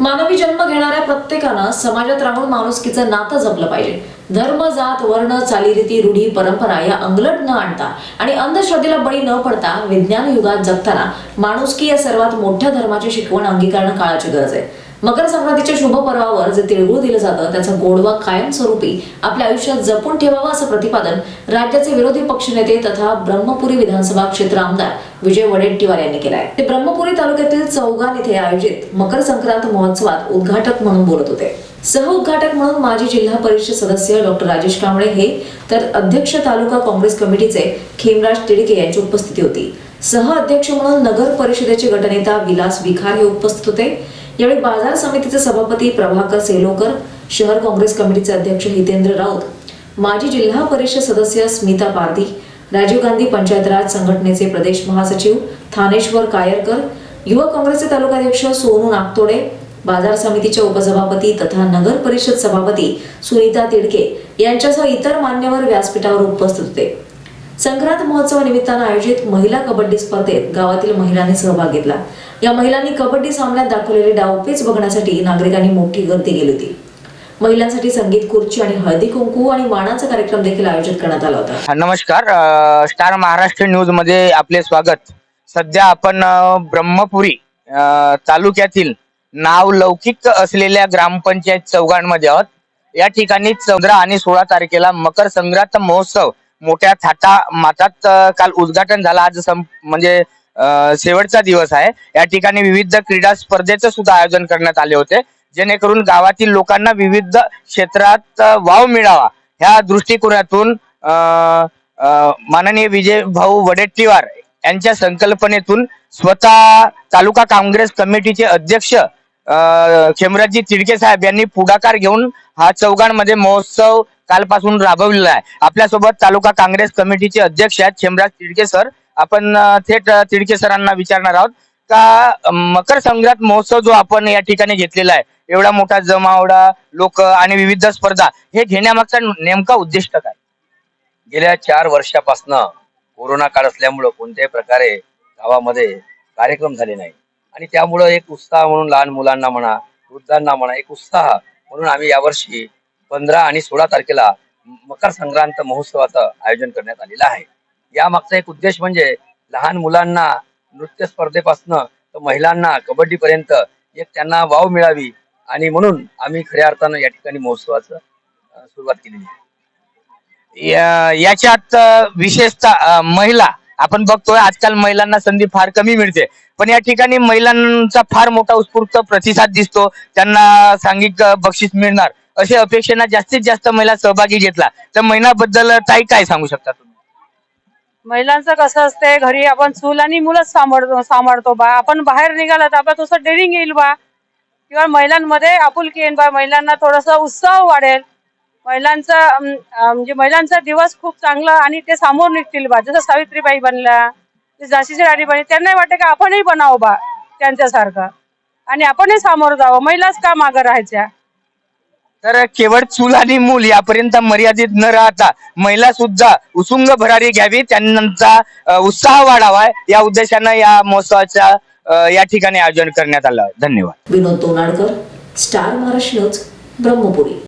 मानवी जन्म घेणाऱ्या प्रत्येकानं समाजात राहून माणुसकीचं नातं जपलं पाहिजे. धर्म जात वर्ण चालीरीती रूढी परंपरा या अंगलट न आणता आणि अंधश्रद्धेला बळी न पडता विज्ञान युगात जगताना माणुसकी या सर्वात मोठ्या धर्माची शिकवण अंगीकारणं काळाची गरज आहे. मकर संक्रांतीच्या शुभ पर्वावर जे तिळगुळ दिलं जातं त्याचा गोडवा कायमस्वरूपी आपल्या आयुष्यात जपून ठेवावं असं प्रतिपादन राज्याचे विरोधी पक्षनेते तथा ब्रह्मपुरी विधानसभा क्षेत्र आमदार विजय वडेट्टीवार यांनी केलं आहे ते ब्रह्मपुरी तालुक्यातील चौगान इथे आयोजित मकर संक्रांत महोत्सवात उद्घाटक म्हणून बोलत होते. सह उद्घाटक म्हणून माजी जिल्हा परिषद सदस्य डॉक्टर राजेश कांबळे हे तर अध्यक्ष तालुका काँग्रेस कमिटीचे खेमराज तिडके यांची उपस्थिती होती. सह अध्यक्ष म्हणून नगर परिषदेचे गटनेता विलास विखार हे उपस्थित होते. यावेळी बाजार समितीचे सभापती प्रभाकर सेलोकर शहर काँग्रेस कमिटीचे अध्यक्ष हितेंद्र राऊत माजी जिल्हा परिषद सदस्य स्मिता पारदी राजीव गांधी पंचायत राज संघटनेचे प्रदेश महासचिव थानेश्वर कायरकर युवक काँग्रेसचे तालुकाध्यक्ष सोनू नागतोडे बाजार समितीच्या उपसभापती तथा नगर परिषद सभापती सुनीता तिडके यांच्यासह इतर मान्यवर व्यासपीठावर उपस्थित होते. संक्रांत महोत्सवानिमित्तानं आयोजित महिला कबड्डी स्पर्धेत गावातील महिलांनी सहभाग घेतला. या महिलांनी कबड्डी सामन्यात दाखवलेले डावपेच बघण्यासाठी नागरिकांनी मोठी गर्दी केली होती. महिलांसाठी संगीत खुर्ची आणि हळदी कुंकू आणि मानाचा कार्यक्रम देखील आयोजित करण्यात आला होता. नमस्कार. अ, स्टार महाराष्ट्र न्यूजमध्ये आपले स्वागत. सध्या आपण अ, ब्रह्मपुरी अ, तालुक्यातील नाव लौकिक असलेल्या ग्रामपंचायत चौघांमध्ये आहोत. या ठिकाणी चौदा आणि सोळा तारखेला मकर संक्रांत महोत्सव मोठ्या थाटा मातात काल उद्घाटन झालं. आज सं- म्हणजे शेवटचा दिवस आहे. या ठिकाणी विविध क्रीडा स्पर्धेचं सुद्धा आयोजन करण्यात आले होते. जेणेकरून गावातील लोकांना विविध क्षेत्रात वाव मिळावा. ह्या दृष्टिकोनातून माननीय विजय भाऊ वडेट्टीवार यांच्या संकल्पनेतून स्वतः तालुका काँग्रेस कमिटीचे अध्यक्ष खेमराजी तिडके साहेब यांनी पुढाकार घेऊन हा चौघांमध्ये महोत्सव कालपासून राबवलेला आहे. आपल्यासोबत तालुका काँग्रेस कमिटीचे अध्यक्ष आहेत खेमराज तिडके सर. आपण थेट तिडके सरांना विचारणार आहोत का मकर संक्रांत महोत्सव जो आपण या ठिकाणी घेतलेला आहे एवढा मोठा जमावडा लोक आणि विविध स्पर्धा हे घेण्यामागचा नेमका उद्दिष्ट काय? गेल्या चार वर्षापासून कोरोना काळ असल्यामुळं कोणत्याही प्रकारे गावामध्ये कार्यक्रम झाले नाही. आणि त्यामुळं एक उत्साह म्हणून लहान मुलांना म्हणा वृद्धांना म्हणा एक उत्साह म्हणून आम्ही यावर्षी पंधरा आणि सोळा तारखेला मकर संक्रांत महोत्सवाचं आयोजन करण्यात आलेलं आहे. यामागचा एक उद्देश म्हणजे लहान मुलांना नृत्य स्पर्धेपासनं तर महिलांना कबड्डीपर्यंत एक त्यांना वाव मिळावी आणि म्हणून आम्ही खऱ्या अर्थानं या ठिकाणी महोत्सवाचं सुरुवात केलेली आहे. याच्यात विशेषतः महिला आपण बघतोय आजकाल महिलांना संधी फार कमी मिळते. पण या ठिकाणी महिलांचा फार मोठा उत्स्फूर्त प्रतिसाद दिसतो. त्यांना सांघिक बक्षीस मिळणार. असे अपेक्षेना जास्तीत जास्त महिला सहभागी घेतला. तर महिलाबद्दल ताई काय सांगू शकता तुम्ही? महिलांचं कसं असते घरी आपण चूल आणि मुलंच सांभाळतो सांभाळतो बा. आपण बाहेर निघाला तर आपलं तसं डेरिंग येईल बा. किंवा महिलांमध्ये आपुलकी येईल बा. महिलांना थोडासा उत्साह वाढेल. महिलांचा म्हणजे महिलांचा दिवस खूप चांगला आणि ते सामोर निघतील बा. जसं सावित्रीबाई बनल्या ते झाशीची राणी बनली त्यांनाही वाटतं की आपणही बनावं बा त्यांच्यासारखं. आणि आपणही सामोर जावं. महिलाच का मागं राहायच्या? तर केवळ चूल आणि मूल यापर्यंत मर्यादित न राहता महिला सुद्धा उसुंग भरारी घ्यावी. त्यांचा उत्साह वाढावा. या उद्देशानं या महोत्सवाच्या या ठिकाणी आयोजन करण्यात आलं. धन्यवाद. Vinod Tonadkar star Maharashtra news Brahmapuri.